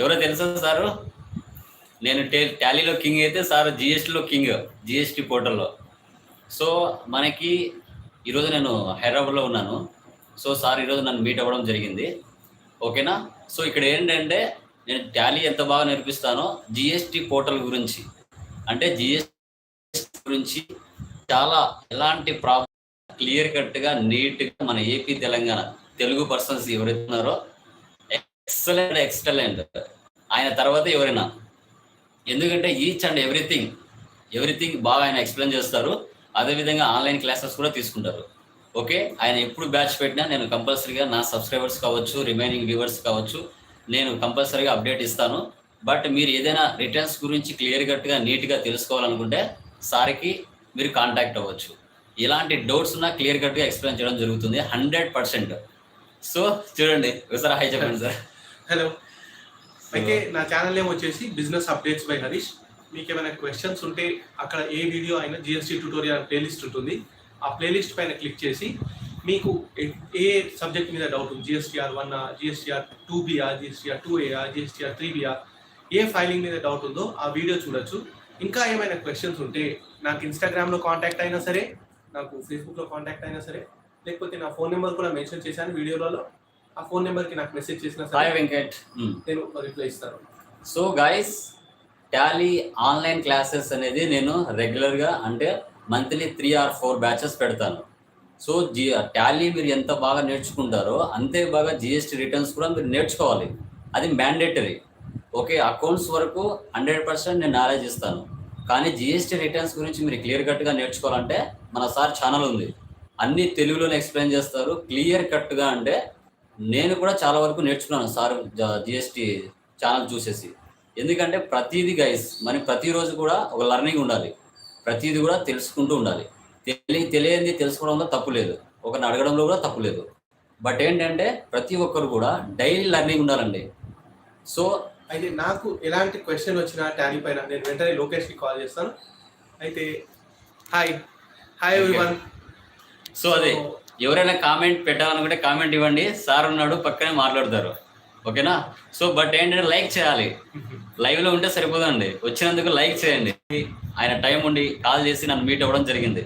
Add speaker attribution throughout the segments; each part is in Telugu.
Speaker 1: ఎవరో తెలుసా సారు? నేను టే టాలీలో కింగ్ అయితే సార్ జిఎస్టీలో కింగ్ జిఎస్టీ పోర్టల్లో. సో మనకి ఈరోజు నేను హైదరాబాద్లో ఉన్నాను. సో సార్ ఈరోజు నన్ను మీట్ అవ్వడం జరిగింది. ఓకేనా? సో ఇక్కడ ఏంటంటే నేను టాలీ ఎంత బాగా నేర్పిస్తానో జిఎస్టీ పోర్టల్ గురించి. అంటే జిఎస్టీ గురించి చాలా ఎలాంటి ప్రాబ్లం క్లియర్ కట్గా నీట్గా మన ఏపీ తెలంగాణ తెలుగు పర్సన్స్ ఎవరైతే ఉన్నారో ఎక్సలెంట్ ఎక్సలెంట్ ఆయన తర్వాత ఎవరైనా. ఎందుకంటే ఈచ్ అండ్ ఎవ్రీథింగ్ ఎవ్రీథింగ్ బాగా ఆయన ఎక్స్ప్లెయిన్ చేస్తారు. అదేవిధంగా ఆన్లైన్ క్లాసెస్ కూడా తీసుకుంటారు. ఓకే? ఆయన ఎప్పుడు బ్యాచ్ పెట్టినా నేను కంపల్సరీగా నా సబ్స్క్రైబర్స్ కావచ్చు రిమైనింగ్ వ్యూవర్స్ కావచ్చు నేను కంపల్సరీగా అప్డేట్ ఇస్తాను. బట్ మీరు ఏదైనా రిటర్న్స్ గురించి క్లియర్ కట్గా నీట్గా తెలుసుకోవాలనుకుంటే సార్కి మీరు కాంటాక్ట్ అవ్వచ్చు. ఇలాంటి డౌట్స్ ఉన్నా క్లియర్ కట్గా ఎక్స్ప్లెయిన్ చేయడం జరుగుతుంది. హండ్రెడ్ పర్సెంట్ సో చూడండి. ఒకసారి హాయ్ చెప్పండి సార్.
Speaker 2: హలో. అయితే నా ఛానల్ ఏమో వచ్చేసి బిజినెస్ అప్డేట్స్ బై హరీష్ మీకు ఏమైనా క్వశ్చన్స్ ఉంటే అక్కడ ఏ వీడియో అయినా జిఎస్టీ ట్యూటోరియల్ ప్లేలిస్ట్ ఉంటుంది. ఆ ప్లేలిస్ట్ పైన క్లిక్ చేసి మీకు ఏ- ఏ సబ్జెక్ట్ మీద డౌట్ ఉంది? GSTR one GSTR two BR GSTR two AR GSTR three BR ఏ ఫైలింగ్ మీద డౌట్ ఉందో ఆ వీడియో చూడొచ్చు. ఇంకా ఏమైనా క్వశ్చన్స్ ఉంటే నాకు ఇన్స్టాగ్రామ్లో కాంటాక్ట్ అయినా సరే నాకు ఫేస్బుక్లో కాంటాక్ట్ అయినా సరే లేకపోతే నా ఫోన్ నెంబర్ కూడా మెన్షన్ చేశాను వీడియోలలో. ఆ ఫోన్ నెంబర్కి నాకు మెసేజ్ చేసినా
Speaker 1: హాయ్
Speaker 2: సరే
Speaker 1: వెంకట్.
Speaker 2: నేను రిప్లై ఇస్తాను.
Speaker 1: So guys Tally online classes అనేది నేను రెగ్యులర్గా అంటే monthly three or four batches పెడతాను. సో జి టాలీ మీరు ఎంత బాగా నేర్చుకుంటారో అంతే బాగా జిఎస్టీ రిటర్న్స్ కూడా మీరు నేర్చుకోవాలి. అది మ్యాండేటరీ. ఓకే అకౌంట్స్ వరకు హండ్రెడ్ పర్సెంట్ నేను నాలెడ్జ్ ఇస్తాను. కానీ జిఎస్టీ రిటర్న్స్ గురించి మీరు క్లియర్ కట్గా నేర్చుకోవాలంటే మన సార్ ఛానల్ ఉంది. అన్ని తెలుగులోనే ఎక్స్ప్లెయిన్ చేస్తారు. క్లియర్ కట్గా అంటే నేను కూడా చాలా వరకు నేర్చుకున్నాను సార్ జిఎస్టీ ఛానల్ చూసేసి. ఎందుకంటే ప్రతిదీ గైస్ మరి ప్రతిరోజు కూడా ఒక లర్నింగ్ ఉండాలి. ప్రతిదీ కూడా తెలుసుకుంటూ ఉండాలి. తెలియ తెలియంది తెలుసుకోవడంలో తప్పు లేదు. ఒకరిని అడగడంలో కూడా తప్పు లేదు. బట్ ఏంటంటే ప్రతి ఒక్కరు కూడా డైలీ లర్నింగ్ ఉండాలండి. సో
Speaker 2: అయితే నాకు ఎలాంటి క్వశ్చన్ వచ్చినా టాలీ పైన నేను వెంటనే లోకేష్కి కాల్ చేస్తాను. అయితే హాయ్ హాయ్. ఎవ్రీవన్
Speaker 1: సో అదే. ఎవరైనా కామెంట్ పెట్టాలనుకుంటే కామెంట్ ఇవ్వండి. సార్ ఉన్నాడు పక్కనే మాట్లాడతారు. ఓకేనా? సో బట్ ఏంటంటే లైక్ చేయాలి. లైవ్లో ఉంటే సరిపోదండి. వచ్చినందుకు లైక్ చేయండి. ఆయన టైం ఉండి కాల్ చేసి నన్ను మీట్ అవ్వడం జరిగింది.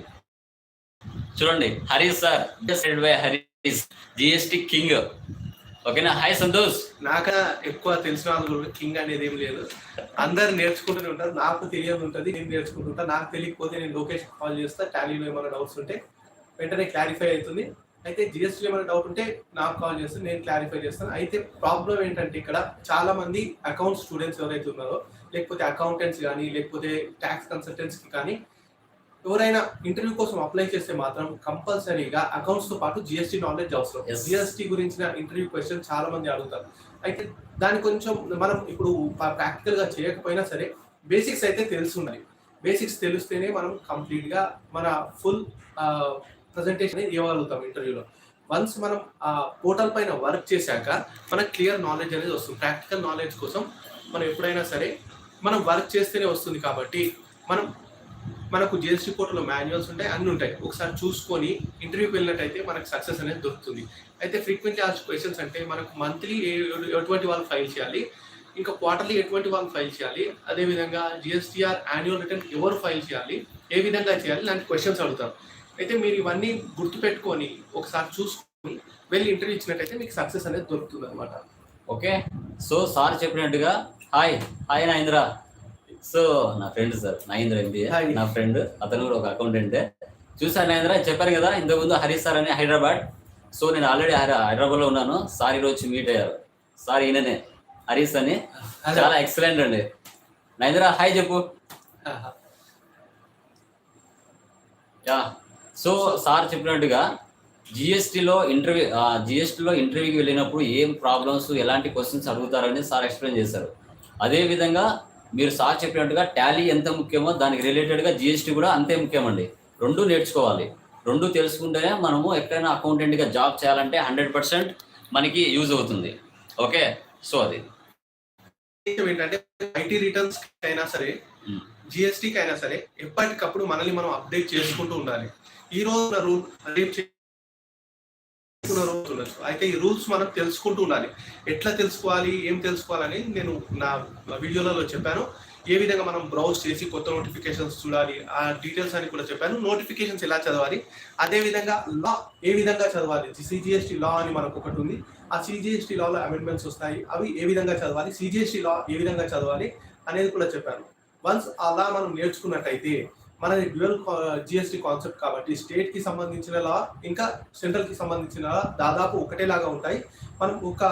Speaker 1: చూడండి Hari sir by Harish GST king ఓకేనా? హాయ్ సంతోష్.
Speaker 2: నాక ఎక్కువ తెలిసిన కింగ్ అనేది ఏం లేదు. అందరు నేర్చుకుంటూనే ఉంటారు. నాకు తెలియదు ఉంటుంది నేను నేర్చుకుంటుంటా నాకు తెలియకపోతే నేను లోకేష్ కాల్ చేస్తా టాలీలో ఏమైనా డౌట్స్ ఉంటే వెంటనే క్లారిఫై అవుతుంది. అయితే జిఎస్టీ ఏమైనా డౌట్ ఉంటే నాకు కాల్ చేస్తే నేను క్లారిఫై చేస్తాను. అయితే ప్రాబ్లం ఏంటంటే ఇక్కడ చాలా మంది అకౌంట్ స్టూడెంట్స్ ఎవరైతే ఉన్నారో లేకపోతే అకౌంటెంట్స్ కానీ లేకపోతే ట్యాక్స్ కన్సల్టెంట్స్కి కానీ ఎవరైనా ఇంటర్వ్యూ కోసం అప్లై చేస్తే మాత్రం కంపల్సరీగా అకౌంట్స్తో పాటు జిఎస్టీ నాలెడ్జ్ అవసరం. జిఎస్టీ గురించిన ఇంటర్వ్యూ క్వశ్చన్ చాలా మంది అడుగుతారు. అయితే దాని కొంచెం మనం ఇప్పుడు ప్రాక్టికల్గా చేయకపోయినా సరే బేసిక్స్ అయితే తెలిసి ఉండాలి బేసిక్స్ తెలిస్తేనే మనం కంప్లీట్గా మన ఫుల్ ప్రజెంటేషన్ ఇవ్వగలుగుతాం ఇంటర్వ్యూలో వన్స్ మనం ఆ పోర్టల్ పైన వర్క్ చేశాక మనకు క్లియర్ నాలెడ్జ్ అనేది వస్తుంది. ప్రాక్టికల్ నాలెడ్జ్ కోసం మనం ఎప్పుడైనా సరే మనం వర్క్ చేస్తేనే వస్తుంది కాబట్టి మనం మనకు జిఎస్టీ పోర్టల్లో మాన్యువల్స్ ఉంటాయి అన్ని ఉంటాయి. ఒకసారి చూసుకొని ఇంటర్వ్యూకి వెళ్ళినట్టయితే మనకు సక్సెస్ అనేది దొరుకుతుంది. అయితే ఫ్రీక్వెంట్లీ ఆల్స్ క్వశ్చన్స్ అంటే మనకు మంత్లీ ఎటువంటి వాళ్ళు ఫైల్ చేయాలి ఇంకా క్వార్టర్లీ ఎటువంటి వాళ్ళు ఫైల్ చేయాలి అదేవిధంగా జిఎస్టీఆర్ యాన్యువల్ రిటర్న్ ఎవరు ఫైల్ చేయాలి ఏ విధంగా చేయాలి లాంటి క్వశ్చన్స్ అడుగుతారు. అయితే మీరు ఇవన్నీ గుర్తుపెట్టుకొని ఒకసారి చూసుకొని వెళ్ళి ఇంటర్వ్యూ ఇచ్చినట్టయితే మీకు సక్సెస్ అనేది దొరుకుతుంది అనమాట
Speaker 1: ఓకే? సో సార్ చెప్పినట్టుగా హాయ్ హాయ్ నాయింద్ర సో నా ఫ్రెండ్ సార్ నాయింద్ర ఎంబీఏ. నా ఫ్రెండ్ అతను కూడా ఒక అకౌంటెంటే. చూసాను నాయింద్ర చెప్పారు కదా ఇంతకుముందు హరీష్ సార్ అని హైదరాబాద్. సో నేను ఆల్రెడీ హైదరాబాద్లో ఉన్నాను. సార్ ఈరోజు మీట్ అయ్యారు. సార్ ఈయననే హరీష్ అని. చాలా ఎక్సలెంట్ అండి. నైంద్ర హాయ్ చెప్పు. యా. సో సార్ చెప్పినట్టుగా జిఎస్టీలో ఇంటర్వ్యూ జిఎస్టీలో ఇంటర్వ్యూకి వెళ్ళినప్పుడు ఏం ప్రాబ్లమ్స్ ఎలాంటి క్వశ్చన్స్ అడుగుతారని సార్ ఎక్స్ప్లెయిన్ చేశారు. అదేవిధంగా మీరు సార్ చెప్పినట్టుగా టాలీ ఎంత ముఖ్యమో దానికి రిలేటెడ్గా జిఎస్టీ కూడా అంతే ముఖ్యమండి. రెండు నేర్చుకోవాలి. రెండు తెలుసుకుంటేనే మనము ఎక్కడైనా అకౌంటెంట్గా జాబ్ చేయాలంటే హండ్రెడ్ పర్సెంట్ మనకి యూజ్ అవుతుంది. ఓకే? సో అది.
Speaker 2: ఏంటంటే ఐటీ రిటర్న్స్ అయినా సరే. జిఎస్టీకి అయినా సరే ఎప్పటికప్పుడు మనల్ని మనం అప్డేట్ చేసుకుంటూ ఉండాలి. ఈ రోజు రూల్ రేపు రోజు ఉండొచ్చు అయితే ఈ రూల్స్ మనం తెలుసుకుంటూ ఉండాలి ఎట్లా తెలుసుకోవాలి ఏం తెలుసుకోవాలని నేను నా వీడియోలలో చెప్పాను ఏ విధంగా మనం బ్రౌజ్ చేసి కొత్త నోటిఫికేషన్స్ చూడాలి ఆ డీటెయిల్స్ అని కూడా చెప్పాను నోటిఫికేషన్స్ ఎలా చదవాలి అదే విధంగా లా ఏ విధంగా చదవాలి సిజిఎస్టీ లా అని మనకు ఒకటి ఉంది ఆ సిజిఎస్టీ లాలో అమెండ్మెంట్స్ వస్తాయి అవి ఏ విధంగా చదవాలి సిజిఎస్టీ లా ఏ విధంగా చదవాలి అనేది కూడా చెప్పాను వన్స్ అలా మనం నేర్చుకున్నట్టయితే మనది డ్యూయల్ జిఎస్టీ కాన్సెప్ట్ కాబట్టి స్టేట్కి సంబంధించిన లా ఇంకా సెంట్రల్కి సంబంధించిన లా దాదాపు ఒకటేలాగా ఉంటాయి. మనం ఒక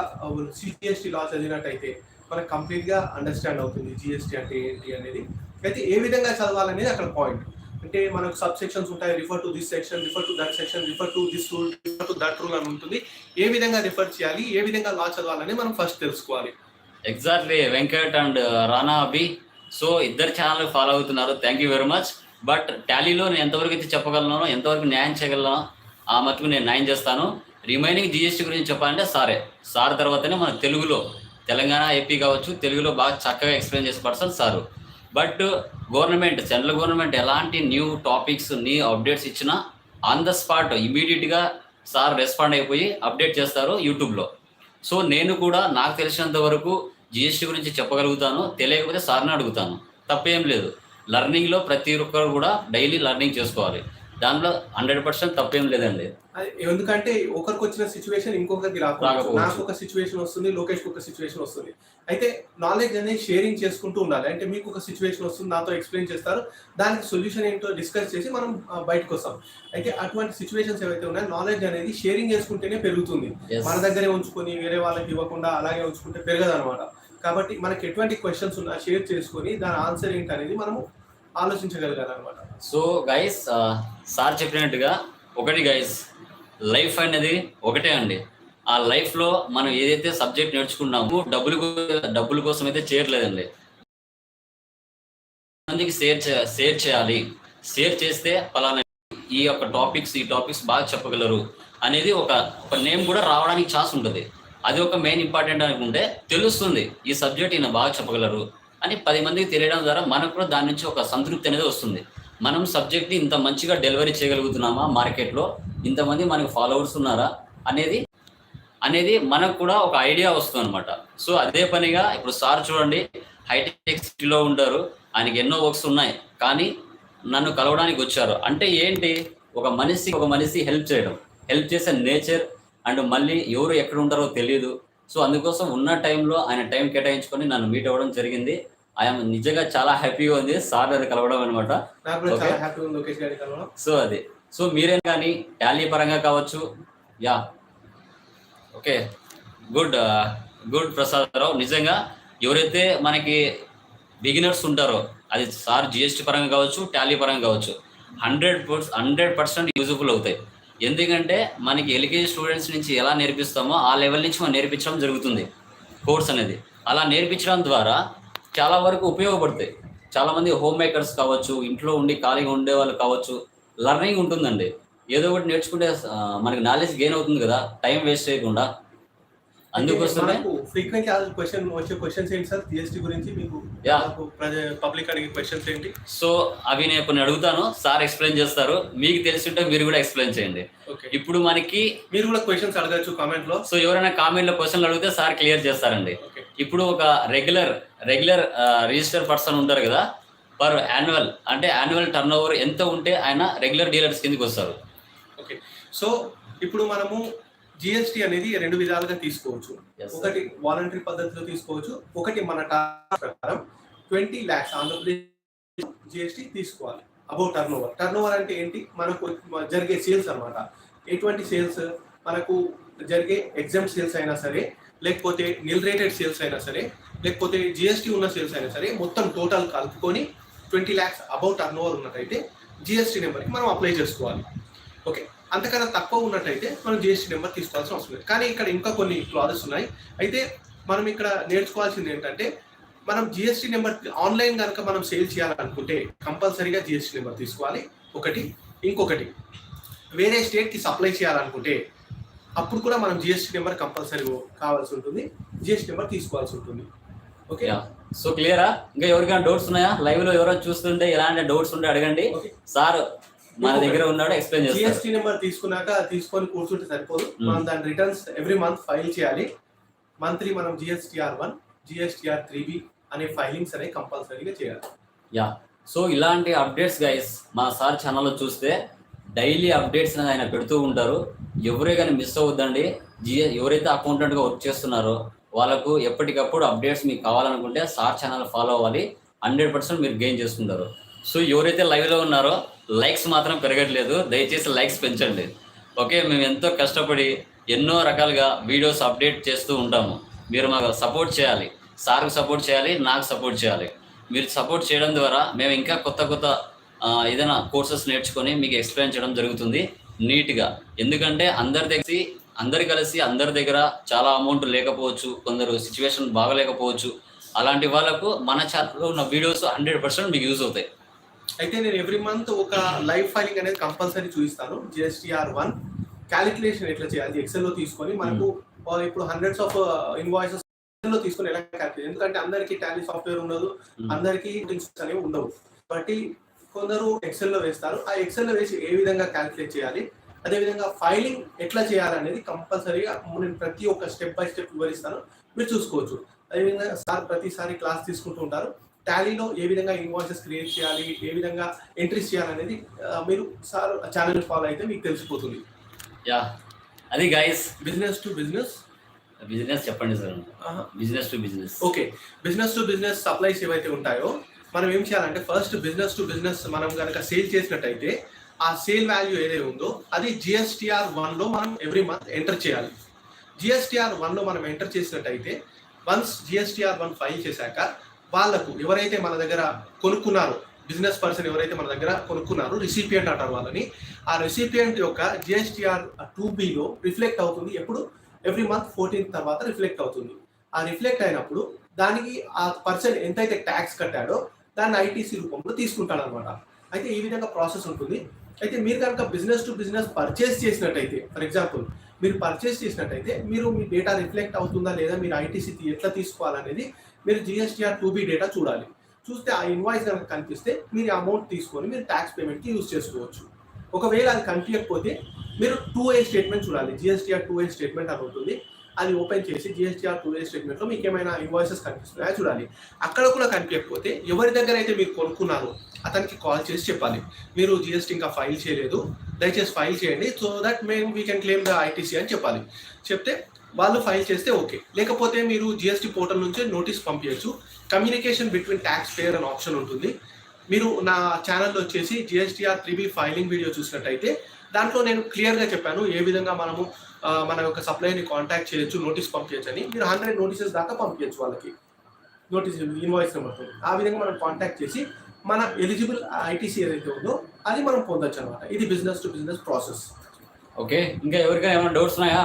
Speaker 2: సిజిఎస్టీ లా చదివినట్టయితే మనకు కంప్లీట్గా అండర్స్టాండ్ అవుతుంది జిఎస్టీ అంటే ఏంటి అనేది. అయితే ఏ విధంగా చదవాలనేది అక్కడ పాయింట్ అంటే మనకు సబ్ సెక్షన్స్ ఉంటాయి refer to this section refer to that section refer to this rule refer to that rule అని ఉంటుంది. ఏ విధంగా రిఫర్ చేయాలి ఏ విధంగా లా చదవాలని మనం ఫస్ట్ తెలుసుకోవాలి.
Speaker 1: Exactly Venkat and Rana Abhi so ఇద్దరు ఛానల్ ఫాలో అవుతున్నారు. Thank you very much but టాలీలో నేను ఎంతవరకు అయితే చెప్పగలను ఎంతవరకు న్యాయం చేయగలను ఆ మటుకు నేను న్యాయం చేస్తాను. రిమైనింగ్ జిఎస్టీ గురించి చెప్పాలంటే సారే సార్ తర్వాతనే మన తెలుగులో తెలంగాణ ఏపీ కావచ్చు తెలుగులో బాగా చక్కగా ఎక్స్ప్లెయిన్ చేసే person sir. But government central government ఎలాంటి న్యూ టాపిక్స్ న్యూ అప్డేట్స్ ఇచ్చినా ఆన్ ద స్పాట్ ఇమీడియట్గా సార్ రెస్పాండ్ అయిపోయి అప్డేట్ చేస్తారు యూట్యూబ్లో. సో నేను కూడా నాకు తెలిసినంత వరకు జిఎస్టీ గురించి చెప్పగలుగుతాను తెలియకపోతే సార్ని అడుగుతాను. తప్పేం లేదు. లర్నింగ్లో ప్రతి ఒక్కరు కూడా డైలీ లర్నింగ్ చేసుకోవాలి. దాంట్లో హండ్రెడ్ పర్సెంట్ తప్పేం లేదండి.
Speaker 2: ఎందుకంటే ఒకరికి వచ్చిన సిచ్యువేషన్ ఇంకొకరికి రాకపోవచ్చు. నాకు ఒక సిచ్యువేషన్ వస్తుంది లోకేష్ ఒక సిచ్యువేషన్ వస్తుంది. అయితే నాలెడ్జ్ అనేది షేరింగ్ చేసుకుంటూ ఉండాలి. అంటే మీకు ఒక సిచ్యువేషన్ వస్తుంది నాతో ఎక్స్ప్లెయిన్ చేస్తారు. దానికి సొల్యూషన్ ఏంటో డిస్కస్ చేసి మనం బయటకు వస్తాం అయితే అటువంటి సిచ్యువేషన్స్ ఏవైతే ఉన్నాయో నాలెడ్జ్ అనేది షేరింగ్ చేసుకుంటేనే పెరుగుతుంది. మన దగ్గరే ఉంచుకొని వేరే వాళ్ళకి ఇవ్వకుండా అలాగే ఉంచుకుంటే పెరగదు అనమాట కాబట్టి మనకి ఎటువంటి క్వశ్చన్స్ ఉన్నా షేర్ చేసుకొని దాని ఆన్సర్ ఏంటి అనేది మనము ఆలోచించగలిగారు అనమాట
Speaker 1: సో గైస్ సార్ చెప్పినట్టుగా ఒకటి గైస్ లైఫ్ అనేది ఒకటే అండి. ఆ లైఫ్లో మనం ఏదైతే సబ్జెక్ట్ నేర్చుకున్నామో డబ్బులు డబ్బుల కోసం అయితే చేయట్లేదండి. మందికి షేర్ షేర్ చేయాలి. షేర్ చేస్తే పలానా ఈ యొక్క టాపిక్స్ ఈ టాపిక్స్ బాగా చెప్పగలరు అనేది ఒక ఒక నేమ్ కూడా రావడానికి ఛాన్స్ ఉంటుంది. అది ఒక మెయిన్ ఇంపార్టెంట్ అనుకుంటే తెలుస్తుంది ఈ సబ్జెక్ట్ ఈయన బాగా చెప్పగలరు. అని పది మందికి తెలియడం ద్వారా మనకు కూడా దాని నుంచి ఒక సంతృప్తి అనేది వస్తుంది. మనం సబ్జెక్ట్ని ఇంత మంచిగా డెలివరీ చేయగలుగుతున్నామా మార్కెట్లో? ఇంతమంది మనకు ఫాలోవర్స్ ఉన్నారా? అనేది అనేది మనకు కూడా ఒక ఐడియా వస్తుంది అనమాట సో అదే పనిగా ఇప్పుడు సార్ చూడండి హైటెక్ సిటీలో ఉంటారు. ఆయనకి ఎన్నో వర్క్స్ ఉన్నాయి. కానీ నన్ను కలవడానికి వచ్చారు. అంటే ఏంటి? ఒక మనిషి ఒక మనిషి హెల్ప్ చేయడం. హెల్ప్ చేసే నేచర్ అండ్ మళ్ళీ ఎవరు ఎక్కడ ఉంటారో తెలియదు సో అందుకోసం ఉన్న టైంలో ఆయన టైం కేటాయించుకొని నన్ను మీట్ అవ్వడం జరిగింది. ఆయన నిజంగా చాలా హ్యాపీగా ఉంది. సార్ అది కలవడం అనమాట సో అది. సో మీరే కానీ టాలీ పరంగా కావచ్చు. Yeah okay good good Prasadarao నిజంగా ఎవరైతే మనకి బిగినర్స్ ఉంటారో అది సార్ జిఎస్టీ పరంగా కావచ్చు టాలీ పరంగా కావచ్చు హండ్రెడ్ హండ్రెడ్ పర్సెంట్ యూజ్ఫుల్ అవుతాయి. ఎందుకంటే మనకి ఎల్కేజీ స్టూడెంట్స్ నుంచి ఎలా నేర్పిస్తామో ఆ లెవెల్ నుంచి మనం నేర్పించడం జరుగుతుంది కోర్స్ అనేది. అలా నేర్పించడం ద్వారా చాలా వరకు ఉపయోగపడతాయి. చాలామంది హోమ్ మేకర్స్ కావచ్చు ఇంట్లో ఉండి ఖాళీగా ఉండే వాళ్ళు కావచ్చు లర్నింగ్ ఉంటుందండి. ఏదో ఒకటి నేర్చుకుంటే మనకి నాలెడ్జ్ గెయిన్ అవుతుంది కదా టైం వేస్ట్ చేయకుండా. అందుకోసమే
Speaker 2: ఫ్రీక్వెంట్ క్వశ్చన్ వచ్చే క్వశ్చన్స్ ఏంటి సార్? జిఎస్టీ గురించి మీకు. పబ్లిక్ అడిగే క్వశ్చన్స్ ఏంటి?
Speaker 1: సో అవి నేను కొన్ని అడుగుతాను. సార్ ఎక్స్ప్లెయిన్ చేస్తారు. మీకు తెలిసి ఉంటే మీరు కూడా ఎక్స్ప్లెయిన్ చేయండి.
Speaker 2: ఓకే.
Speaker 1: ఇప్పుడు మనకి
Speaker 2: మీరు కూడా క్వశ్చన్స్ అడగచ్చు కామెంట్లో.
Speaker 1: సో ఎవరైనా కామెంట్లో క్వశ్చన్లు అడిగితే సార్ క్లియర్ చేస్తారండి. ఇప్పుడు ఒక రెగ్యులర్ రెగ్యులర్ రిజిస్టర్ పర్సన్ ఉంటారు కదా పర్ యాన్యువల్ అంటే యాన్యువల్ టర్న్ ఓవర్ ఎంత ఉంటే ఆయన రెగ్యులర్ డీలర్స్ కిందకి వస్తారు.
Speaker 2: ఓకే. సో ఇప్పుడు మనము జిఎస్టీ అనేది రెండు విధాలుగా తీసుకోవచ్చు. ఒకటి వాలంటరీ పద్ధతిలో తీసుకోవచ్చు ఒకటి మన టాక్స్ ప్రకారం ట్వంటీ ల్యాక్స్ ఆంధ్రప్రదేశ్ జిఎస్టీ తీసుకోవాలి. About turnover turnover అంటే ఏంటి? మనకు జరిగే సేల్స్ అన్నమాట. ఎటువంటి సేల్స్ మనకు జరిగే ఎగ్జామ్ సేల్స్ అయినా సరే లేకపోతే నిల్ రేటెడ్ సేల్స్ అయినా సరే లేకపోతే జిఎస్టీ ఉన్న సేల్స్ అయినా సరే మొత్తం టోటల్ కలుపుకొని twenty lakhs about turnover ఉన్నట్టయితే జిఎస్టీ నెంబర్కి మనం అప్లై చేసుకోవాలి. ఓకే అంతకన్నా తక్కువ ఉన్నట్టయితే మనం జిఎస్టీ నెంబర్ తీసుకోవాల్సిన అవసరం లేదు. కానీ ఇక్కడ ఇంకా కొన్ని క్లాజెస్ ఉన్నాయి. అయితే మనం ఇక్కడ నేర్చుకోవాల్సింది ఏంటంటే మనం జిఎస్టీ నెంబర్ ఆన్లైన్ కనుక మనం సేల్ చేయాలనుకుంటే కంపల్సరీగా జిఎస్టీ నెంబర్ తీసుకోవాలి. ఒకటి. ఇంకొకటి వేరే స్టేట్కి సప్లై చేయాలనుకుంటే అప్పుడు కూడా మనం జిఎస్టీ నెంబర్ కంపల్సరీ కావాల్సి ఉంటుంది. జిఎస్టీ నెంబర్ తీసుకోవాల్సి ఉంటుంది. ఓకే?
Speaker 1: సో క్లియరా ఇంకా ఎవరికైనా డౌట్స్ ఉన్నాయా? లైవ్లో ఎవరైనా చూస్తుంటే ఎలాంటి డౌట్స్ ఉంటే అడగండి. సార్ మన దగ్గర ఉన్నాడు ఎక్స్ప్లెయిన్ చేస్తారు
Speaker 2: జిఎస్టీ నెంబర్ తీసుకున్నాక తీసుకొని కూర్చుంటే సరిపోదు.
Speaker 1: Hmm.
Speaker 2: మనం దాని రిటర్న్స్ ఎవ్రీ మంత్ ఫైల్ చేయాలి. మంత్లీ మనం GSTR one GSTR three B అనే ఫైలింగ్స్ అనేవి కంపల్సరీగా చేయాలి.
Speaker 1: యా. సో ఇలాంటి అప్డేట్స్ గైస్ మా సార్ ఛానల్లో చూస్తే డైలీ అప్డేట్స్ అనేది ఆయన పెడుతూ ఉంటారు. ఎవరే కానీ మిస్ అవ్వద్దండి. జిఏ ఎవరైతే అకౌంటెంట్గా వర్క్ చేస్తున్నారో వాళ్ళకు ఎప్పటికప్పుడు అప్డేట్స్ మీకు కావాలనుకుంటే సార్ ఛానల్ ఫాలో అవ్వాలి. హండ్రెడ్ పర్సెంట్ మీరు గెయిన్ చేసుకుంటారు. సో ఎవరైతే లైవ్లో ఉన్నారో లైక్స్ మాత్రం పెరగట్లేదు. దయచేసి లైక్స్ పెంచండి. ఓకే మేము ఎంతో కష్టపడి ఎన్నో రకాలుగా వీడియోస్ అప్డేట్ చేస్తూ ఉంటాము. మీరు మాకు సపోర్ట్ చేయాలి. సార్కు సపోర్ట్ చేయాలి నాకు సపోర్ట్ చేయాలి. మీరు సపోర్ట్ చేయడం ద్వారా మేము ఇంకా కొత్త కొత్త ఏదైనా కోర్సెస్ నేర్చుకొని మీకు ఎక్స్ప్లెయిన్ చేయడం జరుగుతుంది. నీట్గా. ఎందుకంటే అందరి దగ్గర అందరు కలిసి అందరి దగ్గర చాలా అమౌంట్ లేకపోవచ్చు. కొందరు సిచ్యువేషన్ బాగలేకపోవచ్చు. అలాంటి వాళ్ళకు మన ఛానల్లో ఉన్న వీడియోస్ హండ్రెడ్ పర్సెంట్ మీకు యూజ్ అవుతాయి.
Speaker 2: అయితే నేను ఎవ్రీ మంత్ ఒక లైవ్ ఫైలింగ్ అనేది కంపల్సరీ చూపిస్తాను జిఎస్టీఆర్ వన్ క్యాలిక్యులేషన్ ఎట్లా చేయాలి? ఎక్సెల్లో తీసుకొని మనకు ఆ, ఇప్పుడు హండ్రెడ్స్ ఆఫ్ ఇన్వాయిసెస్లో తీసుకొని ఎలా క్యాలిక్యులేట్ ఎందుకంటే అందరికీ టాలీ సాఫ్ట్వేర్ ఉండదు
Speaker 1: Hmm.
Speaker 2: అందరికీ అనేవి ఉండవు. కాబట్టి కొందరు ఎక్సెల్లో వేస్తారు. ఆ ఎక్సెల్లో వేసి ఏ విధంగా క్యాలిక్యులేట్ చేయాలి? అదే విధంగా ఫైలింగ్ ఎట్లా చేయాలనేది కంపల్సరీగా నేను ప్రతి ఒక్క స్టెప్ బై స్టెప్ వివరిస్తాను. మీరు చూసుకోవచ్చు. అదేవిధంగా సార్ ప్రతిసారి క్లాస్ తీసుకుంటూ ఉంటారు. టాలీలో ఏ విధంగా ఇన్వాయిసెస్ క్రియేట్ చేయాలి ఏ విధంగా ఎంట్రీస్ చేయాలనేది మీరు సార్ ఛానల్ ఫాలో అయితే మీకు తెలిసిపోతుంది.
Speaker 1: యా. అది guys
Speaker 2: business to business
Speaker 1: business చెప్పండి sir. Business to business
Speaker 2: okay business to business supplies ఏవైతే ఉంటాయో మనం ఏం చేయాలంటే ఫస్ట్ బిజినెస్ టు బిజినెస్ మనం కనుక సేల్ చేసినట్టయితే ఆ సేల్ వాల్యూ ఏదైతే ఉందో అది జిఎస్టిఆర్ వన్లో మనం ఎవ్రీ మంత్ ఎంటర్ చేయాలి. జిఎస్టిఆర్ వన్లో మనం ఎంటర్ చేసినట్టయితే వన్స్ జిఎస్టిఆర్ వన్ ఫైల్ చేశాక వాళ్ళకు ఎవరైతే మన దగ్గర కొనుక్కున్నారో బిజినెస్ పర్సన్ ఎవరైతే మన దగ్గర కొనుక్కున్నారో రిసిపియంట్ అంటారు వాళ్ళని. ఆ రిసిపియంట్ యొక్క జిఎస్టిఆర్ టూ బిలో రిఫ్లెక్ట్ అవుతుంది. ఎప్పుడు? ఎవ్రీ మంత్ ఫోర్టీన్త్ తర్వాత రిఫ్లెక్ట్ అవుతుంది. ఆ రిఫ్లెక్ట్ అయినప్పుడు దానికి ఆ పర్సన్ ఎంతైతే ట్యాక్స్ కట్టాడో దాన్ని ఐటీసీ రూపంలో తీసుకుంటాడు అనమాట అయితే ఈ విధంగా ప్రాసెస్ ఉంటుంది. అయితే మీరు కనుక బిజినెస్ టు బిజినెస్ పర్చేస్ చేసినట్టయితే ఫర్ ఎగ్జాంపుల్ మీరు పర్చేస్ చేసినట్టయితే మీరు మీ డేటా రిఫ్లెక్ట్ అవుతుందా లేదా మీరు ఐటీసీ ఎట్లా తీసుకోవాలనేది మీరు జిఎస్టీఆర్ టూ బి డేటా చూడాలి. చూస్తే ఆ ఇన్వాయిస్ కనుక కనిపిస్తే మీరు అమౌంట్ తీసుకొని మీరు ట్యాక్స్ పేమెంట్కి యూజ్ చేసుకోవచ్చు. ఒకవేళ అది కనిపించకపోతే మీరు టూ ఏ స్టేట్మెంట్ చూడాలి. జిఎస్టీఆర్ టూ ఏ స్టేట్మెంట్ అని ఉంటుంది. అది ఓపెన్ చేసి జిఎస్టీఆర్ టూ ఏ స్టేట్మెంట్లో మీకు ఏమైనా ఇన్వాయిసెస్ కనిపిస్తున్నాయా చూడాలి. అక్కడ కూడా కనిపించకపోతే ఎవరి దగ్గర అయితే మీరు కొనుక్కున్నారో అతనికి కాల్ చేసి చెప్పాలి. మీరు జిఎస్టీ ఇంకా ఫైల్ చేయలేదు. దయచేసి ఫైల్ చేయండి సో దట్ మేము we can claim the ITC అని చెప్పాలి. చెప్తే వాళ్ళు ఫైల్ చేస్తే ఓకే లేకపోతే మీరు జిఎస్టీ పోర్టల్ నుంచి నోటీస్ పంపించచ్చు కమ్యూనికేషన్ బిట్వీన్ ట్యాక్స్ పేయర్ అనే ఆప్షన్ ఉంటుంది. మీరు నా ఛానల్లో వచ్చేసి జిఎస్టీఆర్ త్రీబీ ఫైలింగ్ వీడియో చూసినట్టయితే దాంట్లో నేను క్లియర్గా చెప్పాను ఏ విధంగా మనము మన యొక్క సప్లైని కాంటాక్ట్ చేయొచ్చు నోటీస్ పంపించచ్చు అని మీరు హండ్రెడ్ నోటీసెస్ దాకా పంపించచ్చు వాళ్ళకి. నోటీస్ ఇన్వాయిస్ నెంబర్తో ఆ విధంగా మనం కాంటాక్ట్ చేసి మన ఎలిజిబుల్ ఐటీసీ ఏదైతే ఉందో అది మనం పొందొచ్చు అనమాట ఇది business to business process
Speaker 1: okay ఇంకా ఎవరికైనా ఏమైనా డౌట్స్ ఉన్నాయా?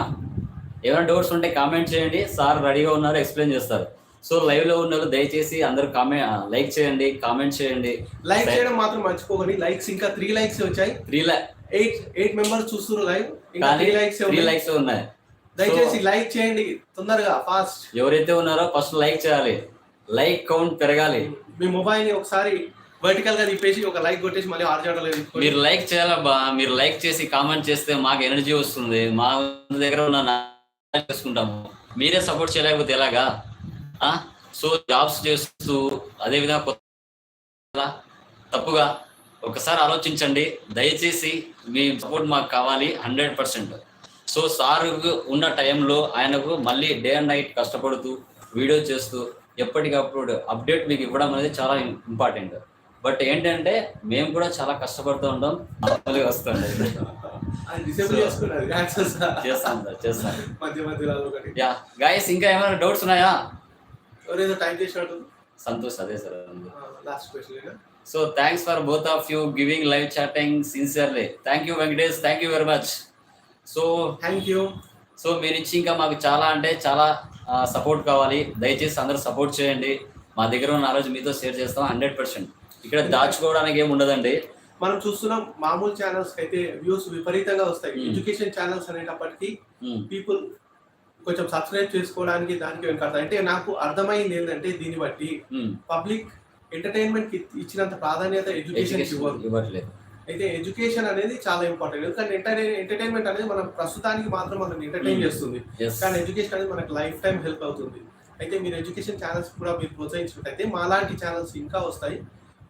Speaker 1: ఏమైనా డౌట్స్ ఉంటే కామెంట్ చేయండి. సార్ రెడీగా ఉన్నారు ఎక్స్ప్లెయిన్ చేస్తారు. సో లైవ్లో ఉన్నారు దయచేసి అందరూ కామెంట్ లైక్ చేయండి కామెంట్ చేయండి.
Speaker 2: లైక్ చేయడం మాత్రం మర్చిపోకండి. లైక్స్ ఇంకా త్రీ లైక్స్ వచ్చాయి.
Speaker 1: త్రీ
Speaker 2: ఎయిట్ ఎయిట్ మెంబర్స్ చూస్తున్నారు లైవ్ ఇంకా త్రీ లైక్స్
Speaker 1: త్రీ లైక్స్ ఉన్నాయి.
Speaker 2: దయచేసి లైక్ చేయండి. తొందరగా ఫాస్ట్
Speaker 1: ఎవరైతే ఉన్నారో ఫస్ట్ లైక్ చేయాలి. లైక్ కౌంట్ పెరగాలి.
Speaker 2: మీ మొబైల్ని ఒకసారి వర్టికల్గా తిప్పేసి ఒక లైక్ కొట్టేసి మళ్ళీ ఆర్జాడలో
Speaker 1: మీరు లైక్ చేయాలబ్బా. మీరు లైక్ చేసి కామెంట్ చేస్తే మాకు ఎనర్జీ వస్తుంది. మా దగ్గర ఉన్న చేసుకుంటాము. మీరే సపోర్ట్ చేయలేకపోతే ఎలాగా? సో జాబ్స్ చేస్తూ అదేవిధంగా కొత్త తప్పుగా ఒకసారి ఆలోచించండి. దయచేసి మీ సపోర్ట్ మాకు కావాలి హండ్రెడ్ పర్సెంట్ సో సార్ ఉన్న టైంలో ఆయనకు మళ్ళీ డే అండ్ నైట్ కష్టపడుతూ వీడియో చేస్తూ ఎప్పటికప్పుడు అప్డేట్ మీకు ఇవ్వడం అనేది చాలా ఇంపార్టెంట్ బట్ ఏంటంటే మేము కూడా చాలా కష్టపడుతూ ఉంటాం వస్తుంది చేస్తాం సార్. చేస్తాం
Speaker 2: మధ్య మధ్యలో ఒకటి.
Speaker 1: యా గాయస్ ఇంకా ఏమైనా డౌట్స్ ఉన్నాయా?
Speaker 2: ఎవరేదో టైం చేసినట్టు?
Speaker 1: సంతోష్ అదే sir
Speaker 2: last question
Speaker 1: so thanks for both of you giving live chatting sincerely thank you Venkatesh thank you very much so
Speaker 2: thank you
Speaker 1: so మీరు ఇచ్చి ఇంకా మాకు చాలా అంటే చాలా సపోర్ట్ కావాలి. దయచేసి అందరూ సపోర్ట్ చేయండి. మా దగ్గర ఉన్న నాలెడ్జ్ మీతో షేర్ చేస్తాం హండ్రెడ్ పర్సెంట్ ఇక్కడ దాచుకోవడానికి ఏమి ఉండదండి.
Speaker 2: మనం చూస్తున్నాం మామూలు ఛానల్స్ అయితే వ్యూస్ విపరీతంగా వస్తాయి.
Speaker 1: Hmm.
Speaker 2: ఎడ్యుకేషన్ ఛానల్స్ అనేటప్పటికీ పీపుల్ కొంచెం సబ్స్క్రైబ్ చేసుకోవడానికి దానికి వెనకాడతారు అంటే నాకు అర్థమైంది ఏంటంటే దీన్ని బట్టి. పబ్లిక్ ఎంటర్టైన్మెంట్కి ఇచ్చినంత ప్రాధాన్యత ఎడ్యుకేషన్
Speaker 1: ఇవ్వట్లేదు.
Speaker 2: అయితే ఎడ్యుకేషన్ అనేది చాలా ఇంపార్టెంట్ ఎందుకంటే ఎంటర్టైన్ ఎంటర్టైన్మెంట్ అనేది మనం ప్రస్తుతానికి మాత్రం మనం ఎంటర్టైన్
Speaker 1: Hmm.
Speaker 2: చేస్తుంది. కానీ ఎడ్యుకేషన్ అనేది మనకు లైఫ్ టైం హెల్ప్ అవుతుంది. అయితే మీరు ఎడ్యుకేషన్ ఛానల్స్ కూడా మీరు ప్రోత్సహించినట్టయితే మాలాంటి ఛానల్స్ ఇంకా వస్తాయి.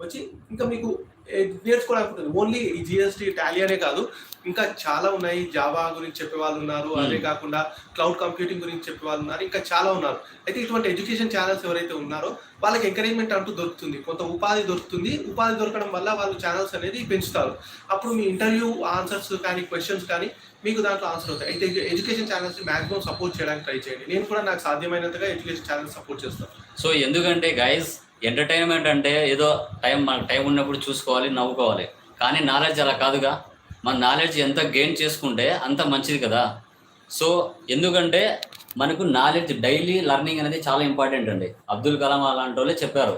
Speaker 2: వచ్చి ఇంకా మీకు నేర్చుకోవడానికి ఉంటుంది ఓన్లీ ఈ జిఎస్టీ టాలీ అనే కాదు. ఇంకా చాలా ఉన్నాయి. జావా గురించి చెప్పే వాళ్ళు ఉన్నారు.
Speaker 1: Hmm.
Speaker 2: అదే కాకుండా క్లౌడ్ కంప్యూటింగ్ గురించి చెప్పే వాళ్ళు ఉన్నారు. ఇంకా చాలా ఉన్నారు. అయితే ఇటువంటి ఎడ్యుకేషన్ ఛానల్స్ ఎవరైతే ఉన్నారో వాళ్ళకి ఎంకరేజ్మెంట్ అంటూ దొరుకుతుంది. కొంత ఉపాధి దొరుకుతుంది. ఉపాధి దొరకడం వల్ల వాళ్ళు ఛానల్స్ అనేది పెంచుతారు. అప్పుడు మీ ఇంటర్వ్యూ ఆన్సర్స్ కానీ క్వశ్చన్స్ కానీ మీకు దాంట్లో ఆన్సర్ అవుతాయి. అయితే ఎడ్యుకేషన్ ఛానల్స్ మాక్సిమం సపోర్ట్ చేయడానికి ట్రై చేయండి. నేను కూడా నాకు సాధ్యమైనంతగా ఎడ్యుకేషన్ ఛానల్స్ సపోర్ట్ చేస్తాను.
Speaker 1: సో ఎందుకంటే గైస్ ఎంటర్టైన్మెంట్ అంటే ఏదో టైం మనకు టైం ఉన్నప్పుడు చూసుకోవాలి నవ్వుకోవాలి. కానీ నాలెడ్జ్ అలా కాదుగా. మన నాలెడ్జ్ ఎంత గెయిన్ చేసుకుంటే అంత మంచిది కదా. సో ఎందుకంటే మనకు నాలెడ్జ్ డైలీ లెర్నింగ్ అనేది చాలా ఇంపార్టెంట్ అండి. అబ్దుల్ కలాం అలాంటి వాళ్ళే చెప్పారు.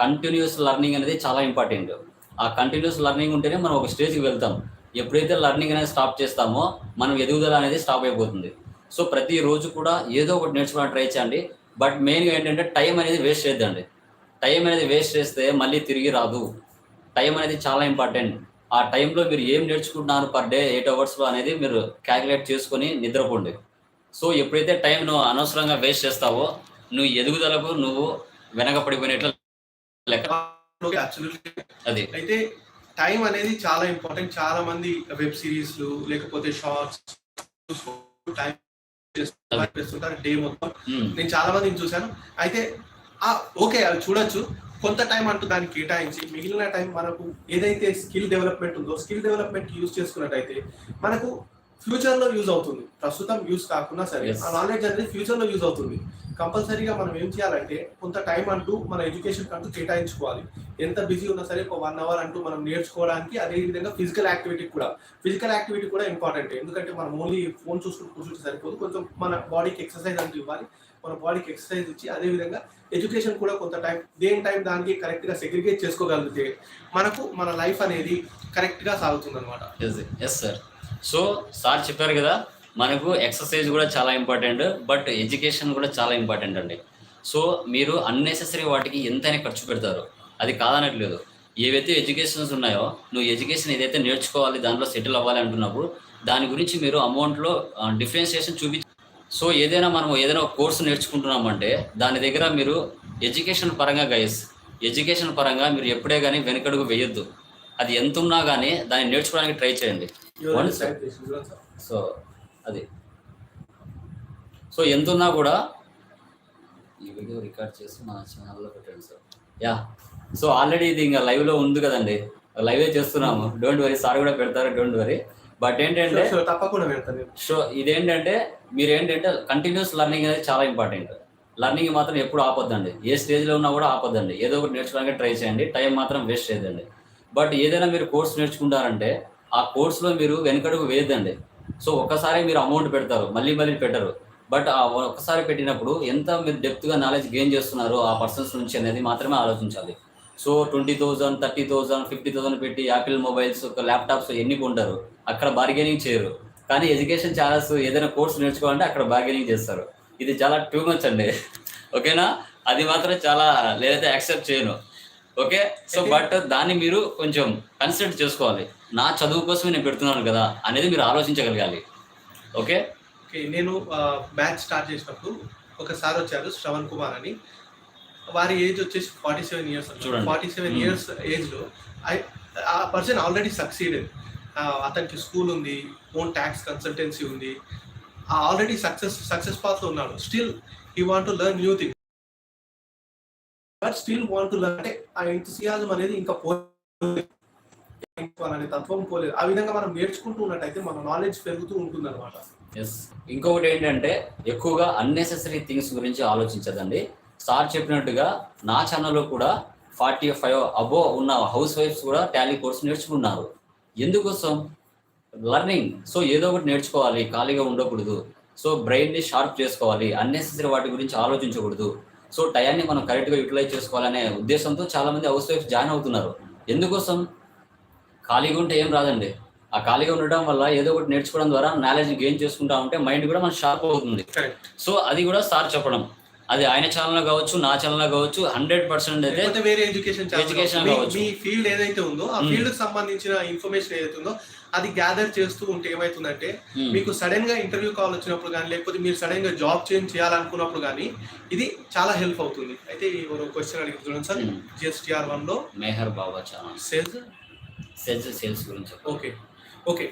Speaker 1: కంటిన్యూస్ లెర్నింగ్ అనేది చాలా ఇంపార్టెంట్. ఆ కంటిన్యూస్ లెర్నింగ్ ఉంటేనే మనం ఒక స్టేజ్కి వెళ్తాం. ఎప్పుడైతే లెర్నింగ్ అనేది స్టాప్ చేస్తామో మనం ఎదుగుదల అనేది స్టాప్ అయిపోతుంది. సో ప్రతి రోజు కూడా ఏదో ఒకటి నేర్చుకోవడానికి ట్రై చేయండి. బట్ మెయిన్గా ఏంటంటే టైం అనేది వేస్ట్ చేద్దండి టైం అనేది వేస్ట్ చేస్తే మళ్ళీ తిరిగి రాదు. టైం అనేది చాలా ఇంపార్టెంట్ ఆ టైంలో మీరు ఏం నేర్చుకుంటున్నారు పర్ డే ఎయిట్ అవర్స్లో అనేది మీరు క్యాలిక్యులేట్ చేసుకొని నిద్రపోండి. సో ఎప్పుడైతే టైం నువ్వు అనవసరంగా వేస్ట్ చేస్తావో నువ్వు ఎదుగుదలకు నువ్వు వెనకపడిపోయినట్లు లెక్క. అది.
Speaker 2: అయితే టైం అనేది చాలా ఇంపార్టెంట్ చాలా మంది వెబ్ సిరీస్లు లేకపోతే షార్ట్స్ టైం చేస్తుంటారు డే మొత్తం.
Speaker 1: ఉమ్,
Speaker 2: నేను చాలా మందిని చూశాను. అయితే ఓకే అవి చూడొచ్చు. కొంత టైం అంటూ దానికి కేటాయించి మిగిలిన టైం మనకు ఏదైతే స్కిల్ డెవలప్మెంట్ ఉందో స్కిల్ డెవలప్మెంట్ యూజ్ చేసుకున్నట్టయితే మనకు ఫ్యూచర్లో యూజ్ అవుతుంది. ప్రస్తుతం యూజ్ కాకుండా సరే. ఆ నాలెడ్జ్ అనేది ఫ్యూచర్లో యూజ్ అవుతుంది. కంపల్సరీగా మనం ఏం చేయాలంటే కొంత టైం అంటూ మన ఎడ్యుకేషన్ అంటూ కేటాయించుకోవాలి. ఎంత బిజీ ఉన్నా సరే ఒక వన్ అవర్ అంటూ మనం నేర్చుకోవడానికి అదే విధంగా ఫిజికల్ యాక్టివిటీ కూడా ఫిజికల్ యాక్టివిటీ కూడా ఇంపార్టెంట్. ఎందుకంటే మనం ఓన్లీ ఫోన్ చూసుకుంటూ కూర్చుంటే సరిపోదు. కొంచెం మన బాడీకి ఎక్సర్సైజ్ అంటూ ఇవ్వాలి. మన బాడీకి ఎక్సర్సైజ్ ఇచ్చి అదే విధంగా ఎడ్యుకేషన్ కూడా కొంత టైం దేని టైం దానికి కరెక్ట్గా సెగ్రిగేట్ చేసుకోగలిగితే మనకు మన లైఫ్ అనేది కరెక్ట్గా సాగుతుంది అనమాట
Speaker 1: ఎస్ సార్ సో సార్ చెప్పారు కదా మనకు ఎక్సర్సైజ్ కూడా చాలా ఇంపార్టెంట్ బట్ ఎడ్యుకేషన్ కూడా చాలా ఇంపార్టెంట్ అండి. సో మీరు అన్నెసెసరీ వాటికి ఎంతైనా ఖర్చు పెడతారు. అది కాదనట్లేదు. ఏవైతే ఎడ్యుకేషన్స్ ఉన్నాయో నువ్వు ఎడ్యుకేషన్ ఏదైతే నేర్చుకోవాలి దాంట్లో సెటిల్ అవ్వాలి అంటున్నప్పుడు దాని గురించి మీరు అమౌంట్లో డిఫరెన్షియేషన్ చూపి సో ఏదైనా మనం ఏదైనా ఒక కోర్సు నేర్చుకుంటున్నామంటే దాని దగ్గర మీరు ఎడ్యుకేషన్ పరంగా గైస్ ఎడ్యుకేషన్ పరంగా మీరు ఎప్పుడే కానీ వెనుకడుగు వేయొద్దు. అది ఎంత ఉన్నా కానీ దాన్ని నేర్చుకోవడానికి ట్రై చేయండి. సో అది. సో ఎంత ఉన్నా కూడా ఈ వీడియో రికార్డ్ చేసి మన ఛానల్లో పెట్టండి సార్. యా. సో ఆల్రెడీ ఇది ఇంకా లైవ్లో ఉంది కదండి. లైవే చేస్తున్నాము. డోంట్ వరీ సార్ కూడా పెడతారు. డోంట్ వరీ బట్ ఏంటంటే
Speaker 2: తప్పకుండా నేను.
Speaker 1: సో ఇదేంటంటే మీరు ఏంటంటే కంటిన్యూస్ లెర్నింగ్ అనేది చాలా ఇంపార్టెంట్ లెర్నింగ్ మాత్రం ఎప్పుడు ఆపొద్దండి. ఏ స్టేజ్లో ఉన్నా కూడా ఆపొద్దండి. ఏదో ఒకటి నేర్చుకోవడానికి ట్రై చేయండి. టైం మాత్రం వేస్ట్ చేయదండి బట్ ఏదైనా మీరు కోర్స్ నేర్చుకుంటారంటే ఆ కోర్సులో మీరు వెనకడుగు వేయద్దండి. సో ఒక్కసారి మీరు అమౌంట్ పెడతారు. మళ్ళీ మళ్ళీ పెట్టరు. బట్ ఆ ఒక్కసారి పెట్టినప్పుడు ఎంత మీరు డెప్త్గా నాలెడ్జ్ గెయిన్ చేస్తున్నారు ఆ పర్సన్స్ నుంచి అనేది మాత్రమే ఆలోచించాలి. So twenty thousand thirty thousand fifty thousand పెట్టి యాపిల్ మొబైల్స్ ల్యాప్టాప్స్ ఎన్ని కొంటారు? అక్కడ బార్గెనింగ్ చేయరు. కానీ ఎడ్యుకేషన్ ఛానల్స్ ఏదైనా కోర్స్ నేర్చుకోవాలంటే అక్కడ బార్గెనింగ్ చేస్తారు. ఇది చాలా టూ మచ్ అండి. ఓకేనా? అది మాత్రం చాలా లేదైతే యాక్సెప్ట్ చేయను. ఓకే? సో బట్ దాన్ని మీరు కొంచెం కన్సిడర్ చేసుకోవాలి. నా చదువు కోసమే నేను పెడుతున్నాను కదా అనేది మీరు ఆలోచించగలగాలి. ఓకే?
Speaker 2: ఓకే నేను బ్యాచ్ స్టార్ట్ చేసినప్పుడు ఒకసారి వచ్చారు శ్రవణ్ కుమార్ అని. వారి ఏజ్ వచ్చేసి ఫార్టీ సెవెన్ ఇయర్స్
Speaker 1: చూడండి.
Speaker 2: Forty seven. ఇయర్స్ ఏజ్లో I- ఆ పర్సన్ ఆల్రెడీ సక్సీడెడ్ అతనికి స్కూల్ ఉంది ఓన్ ట్యాక్స్ కన్సల్టెన్సీ ఉంది. ఆల్రెడీ సక్సెస్ సక్సెస్ పాత్లో ఉన్నాడు. Still he want to learn new thing but still want to learn అంటే ఆ ఎంతసియాజం అనేది ఇంకా అనే తత్వం పోలేదు. ఆ విధంగా మనం నేర్చుకుంటూ ఉన్నట్టయితే మన నాలెడ్జ్ పెరుగుతూ ఉంటుంది అనమాట
Speaker 1: ఎస్ ఇంకొకటి ఏంటంటే ఎక్కువగా అన్నెసెసరీ థింగ్స్ గురించి ఆలోచించదండి సార్ చెప్పినట్టుగా నా ఛానల్లో కూడా ఫార్టీ ఫైవ్ అబో ఉన్న హౌస్ వైఫ్స్ కూడా టాలీ కోర్స్ నేర్చుకున్నారు. ఎందుకోసం లర్నింగ్ సో ఏదో ఒకటి నేర్చుకోవాలి ఖాళీగా ఉండకూడదు. సో బ్రెయిన్ని షార్ప్ చేసుకోవాలి అన్నెసెసరీ వాటి గురించి ఆలోచించకూడదు. సో టయాన్ని మనం కరెక్ట్గా యూటిలైజ్ చేసుకోవాలనే ఉద్దేశంతో చాలామంది హౌస్ వైఫ్స్ జాయిన్ అవుతున్నారు ఎందుకోసం ఖాళీగా ఉంటే ఏం రాదండి. ఆ ఖాళీగా ఉండడం వల్ల ఏదో ఒకటి నేర్చుకోవడం ద్వారా నాలెడ్జ్ గెయిన్ చేసుకుంటా ఉంటే మైండ్ కూడా మన షార్ప్ అవుతుంది. సో అది కూడా సార్ చెప్పడం. అది ఆయన ఛానల్లో కావచ్చు నా ఛానల్లో కావచ్చు హండ్రెడ్ పర్సెంట్ అయితే
Speaker 2: వేరే ఎడ్యుకేషన్
Speaker 1: Education
Speaker 2: మీ-
Speaker 1: కావచ్చు.
Speaker 2: మీ ఫీల్డ్ ఏదైతే ఉందో ఆ. ఫీల్డ్కి సంబంధించిన ఇన్ఫర్మేషన్ ఏదైతే ఉందో అది గ్యాదర్ చేస్తూ ఉంటే ఏమైతుందంటే. మీకు సడన్గా ఇంటర్వ్యూ కాల్ వచ్చినప్పుడు కానీ లేకపోతే మీరు సడన్గా జాబ్ చేంజ్ చేయాలనుకున్నప్పుడు కానీ ఇది చాలా హెల్ప్ అవుతుంది అయితే క్వశ్చన్ అడిగి చూడండి సార్. జిఎస్టిఆర్ వన్లో
Speaker 1: Meher Baba channel
Speaker 2: sales
Speaker 1: sales sales గురించి.
Speaker 2: Okay okay.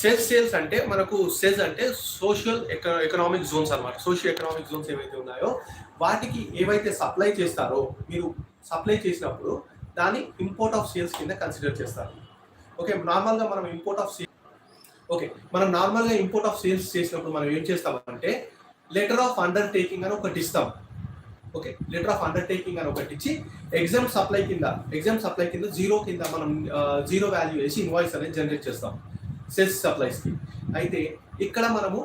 Speaker 2: సెస్ సేల్స్ అంటే మనకు సెజ్ అంటే సోషల్ ఎకనామిక్ జోన్స్ అన్నమాట. సోషల్ ఎకనామిక్ జోన్స్ ఏవైతే ఉన్నాయో వాటికి ఏవైతే సప్లై చేస్తారో మీరు సప్లై చేసినప్పుడు దాన్ని ఇంపోర్ట్ ఆఫ్ సేల్స్ కింద కన్సిడర్ చేస్తారు. ఓకే నార్మల్గా మనం ఇంపోర్ట్ ఆఫ్ సేల్స్ ఓకే మనం నార్మల్గా ఇంపోర్ట్ ఆఫ్ సేల్స్ చేసినప్పుడు మనం ఏం చేస్తామంటే లెటర్ ఆఫ్ అండర్ టేకింగ్ అని ఒకటి ఇస్తాం. Okay letter of undertaking అని ఒకటి ఇచ్చి ఎగ్జామ్ సప్లై కింద ఎగ్జామ్ సప్లై కింద జీరో కింద మనం జీరో వాల్యూ వేసి ఇన్వాయిస్ అనేది జనరేట్ చేస్తాం. సెల్స్ సప్లైస్కి అయితే ఇక్కడ మనము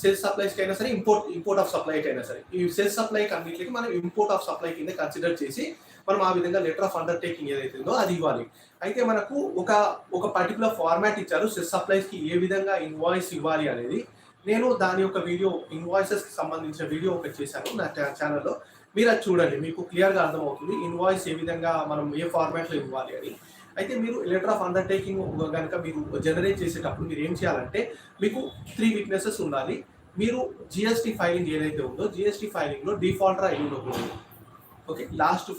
Speaker 2: సెల్స్ సప్లైస్కి అయినా సరే ఇంపోర్ట్ ఇంపోర్ట్ ఆఫ్ సప్లైకి అయినా సరే ఈ సెల్స్ సప్లైకి అన్నింటికి మనం ఇంపోర్ట్ ఆఫ్ సప్లై కింద కన్సిడర్ చేసి మనం ఆ విధంగా లెటర్ ఆఫ్ అండర్టేకింగ్ ఏదైతే ఉందో అది ఇవ్వాలి. అయితే మనకు ఒక ఒక పర్టికులర్ ఫార్మాట్ ఇచ్చారు సెల్స్ సప్లైస్కి ఏ విధంగా ఇన్వాయిస్ ఇవ్వాలి అనేది. నేను దాని యొక్క వీడియో ఇన్వాయిసెస్కి సంబంధించిన వీడియో ఒకటి చేశాను నా ఛానల్లో మీరు అది చూడండి మీకు క్లియర్గా అర్థమవుతుంది ఇన్వాయిస్ ఏ విధంగా మనం ఏ ఫార్మాట్లో ఇవ్వాలి అని. అయితే మీరు లెటర్ ఆఫ్ అండర్టేకింగ్ కనుక మీరు జనరేట్ చేసేటప్పుడు మీరు ఏం చేయాలంటే మీకు త్రీ వీక్నెసెస్ ఉండాలి. మీరు జిఎస్టీ ఫైలింగ్ ఏదైతే ఉందో జిఎస్టీ ఫైలింగ్లో డిఫాల్టర్ అయి ఉండకూడదు okay last